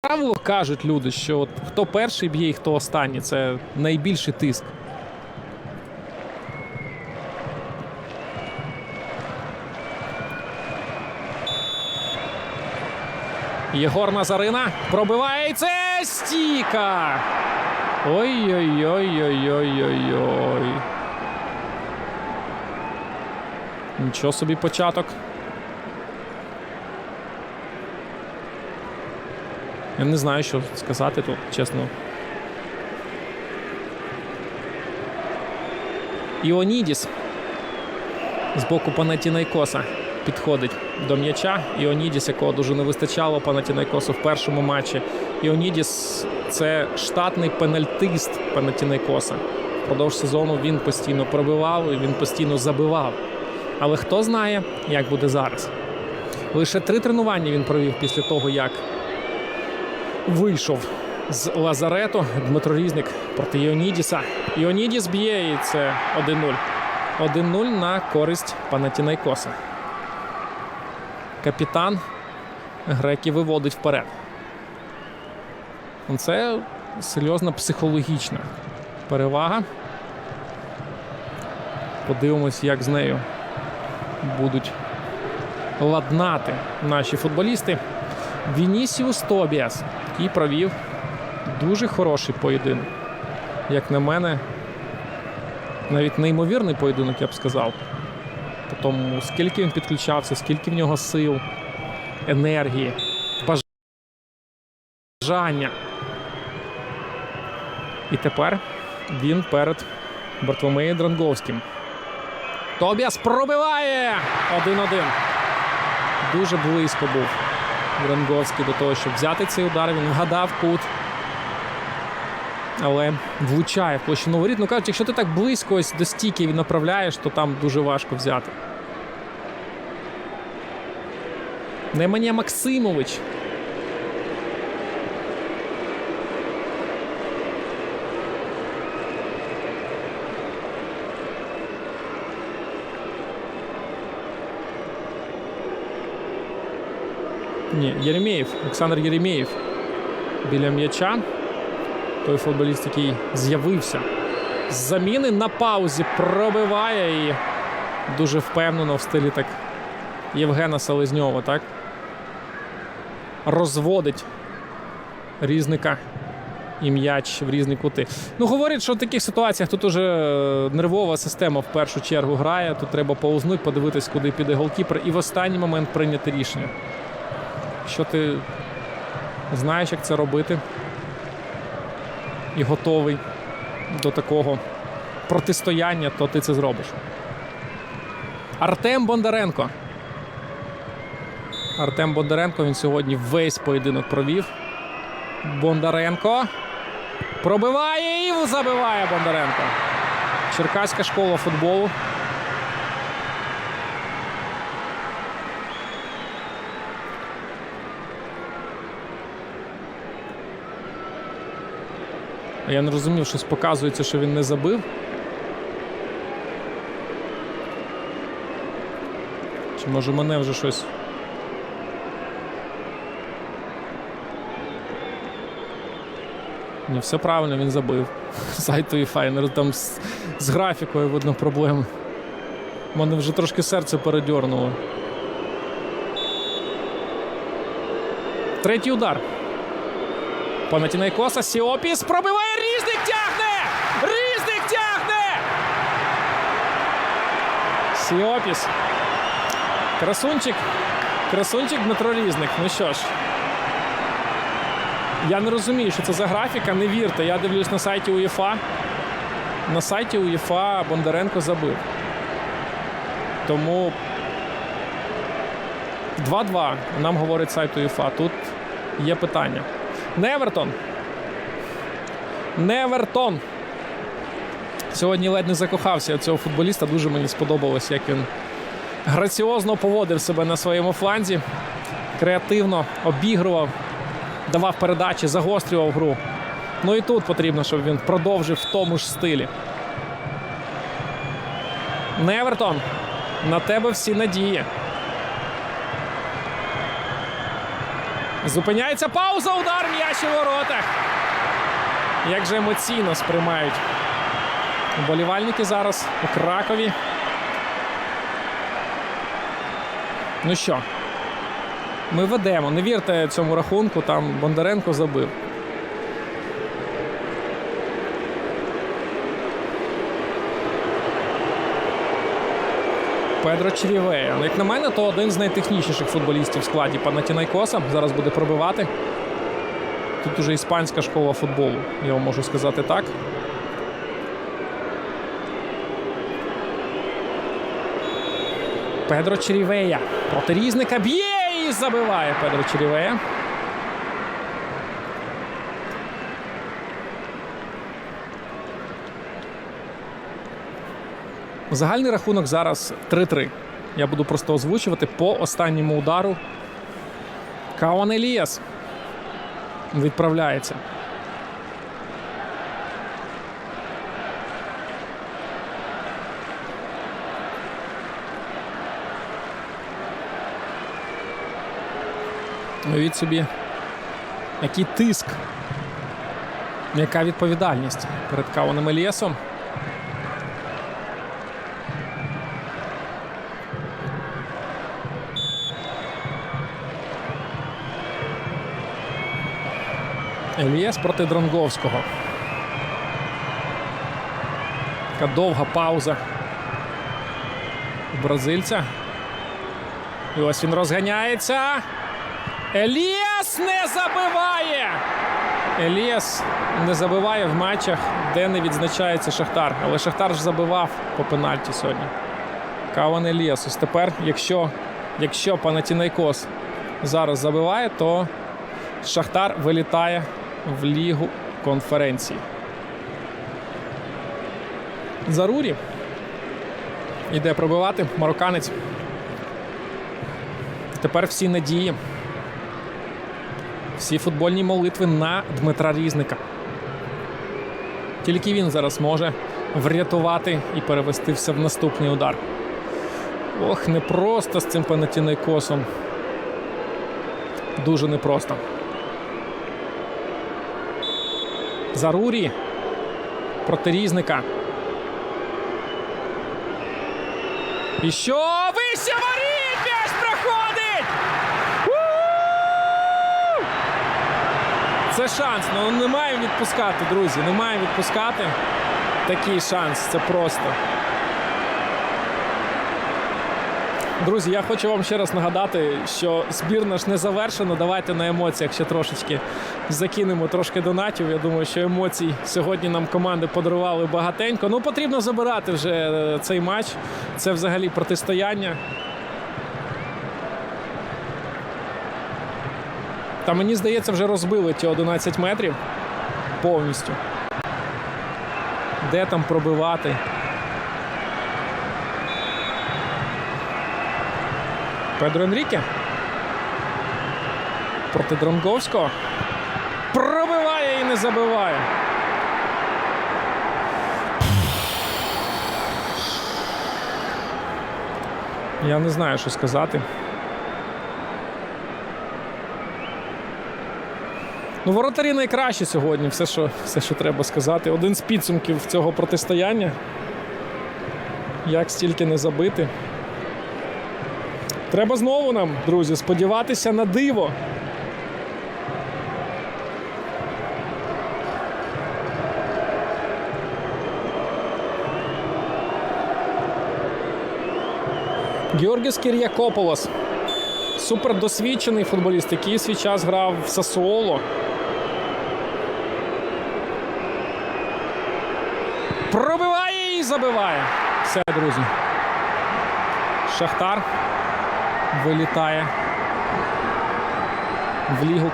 правило кажуть люди, що от хто перший б'є і хто останній. Це найбільший тиск. Єгор Назарина пробиває і це стіка. Ой-ой-ой-ой-ой-ой-ой. Нічого собі початок. Я не знаю, що сказати тут, чесно. Іонідіс з боку Панатінайкоса підходить до м'яча. Іонідіс, якого дуже не вистачало Панатінайкосу в першому матчі. Іонідіс це штатний пенальтист Панатінайкоса. Впродовж сезону він постійно пробивав і він постійно забивав. Але хто знає, як буде зараз. Лише три тренування він провів після того, як вийшов з Лазарету Дмитро Різник проти Іонідіса. Іонідіс б'є і це 1-0. 1-0 на користь Панатінайкоса. Капітан греків виводить вперед. Це серйозна психологічна перевага. Подивимось, як з нею будуть ладнати наші футболісти. Вінісіус Тобіас, який провів дуже хороший поєдинок. Як на мене, навіть неймовірний поєдинок, я б сказав. По тому, скільки він підключався, скільки в нього сил, енергії, бажання. І тепер він перед Бартоломеєм Дранговським. Тобіас пробиває 1-1. Дуже близько був Дранговський до того, щоб взяти цей удар. Він вгадав кут. Але влучає в площину воріт. Ну кажуть, якщо ти так близько ось до стійки направляєш, то там дуже важко взяти. Немanja Максимович. Ні, Єремєєв, Олександр Єремєєв біля м'яча. Той футболіст, який з'явився з заміни на паузі, пробиває і дуже впевнено в стилі так Євгена Селезньова, так? Розводить різника і м'яч в різні кути. Ну, говорять, що в таких ситуаціях тут уже е, нервова система в першу чергу грає. Тут треба повзнути, подивитись, куди піде голкіпер, і в останній момент прийняти рішення. Що ти знаєш, як це робити, і готовий до такого протистояння, то ти це зробиш. Артем Бондаренко. Артем Бондаренко він сьогодні весь поєдинок провів. Бондаренко пробиває і забиває Бондаренко. Черкаська школа футболу. Я не розумів, щось показується, що він не забив. Чи може мене вже щось. Ні, все правильно, він забив. Сайт UEFA, не там з, з графікою видно проблеми. У мене вже трошки серце передьорнуло. Третій удар. Панатінайкоса Сіопіс пробиває різник тягне! Різник тягне! Сіопіс. Красунчик. Красунчик Дмитро Різник. Ну що ж. Я не розумію, що це за графіка. Не вірте. Я дивлюсь на сайті УЄФА. На сайті УЄФА Бондаренко забив. Тому 2-2. Нам говорить сайт УЄФА. Тут є питання. Невертон. Невертон. Сьогодні ледь не закохався цього футболіста. Дуже мені сподобалось, як він граціозно поводив себе на своєму фланзі. Креативно обігрував, давав передачі, загострював гру. Ну і тут потрібно, щоб він продовжив в тому ж стилі. Невертон. На тебе всі надії. Зупиняється пауза, удар м'яч у воротах. Як же емоційно сприймають вболівальники зараз у Кракові. Ну що, ми ведемо. Не вірте цьому рахунку, там Бондаренко забив. Педро Черівея. Ну, Як на мене, то один з найтехнічніших футболістів в складі Панатінайкоса. Зараз буде пробивати. Тут уже іспанська школа футболу, я вам можу сказати так. Педро Черівея. Проти різника б'є і забиває Педро Черівея. Загальний рахунок зараз 3-3. Я буду просто озвучувати по останньому удару. Каон Еліас відправляється. Уявіть собі, який тиск, яка відповідальність перед Каоном Еліасом. Еліас проти Дронговського. Така довга пауза бразильця. І ось він розганяється. Еліас не забиває! Еліас не забиває в матчах, де не відзначається Шахтар. Але Шахтар ж забивав по пенальті сьогодні. Каван Еліас. Ось тепер, якщо, якщо Панатінайкос зараз забиває, то Шахтар вилітає в лігу конференції. Зарурі іде пробивати марокканець. Тепер всі надії, всі футбольні молитви на Дмитра Різника. Тільки він зараз може врятувати і перевести все в наступний удар. Ох, непросто з цим Панатінайкосом. Дуже непросто. Зарурі проти різника. І що? Вище воріт! М'яч проходить! У! Це шанс. Ну не маємо відпускати, друзі. Не маємо відпускати. Такий шанс. Це просто. Друзі, я хочу вам ще раз нагадати, що збірна ж не завершена. Давайте на емоціях ще трошечки закинемо трошки донатів. Я думаю, що емоцій сьогодні нам команди подарували багатенько. Ну, потрібно забирати вже е, цей матч. Це взагалі протистояння. Та мені здається, вже розбили ті 11 метрів повністю. Де там пробивати? Педро Енріке. Проти Дронговського. Пробиває і не забиває. Я не знаю, що сказати. Ну, воротарі найкращі сьогодні, все що, все, що треба сказати. Один з підсумків цього протистояння. Як стільки не забити. Треба знову нам, друзі, сподіватися на диво. Георгіс Кір'якополос. Супердосвідчений футболіст, який свій час грав в Сасуоло. Пробиває і забиває. Все, друзі. Шахтар вилітає в лігу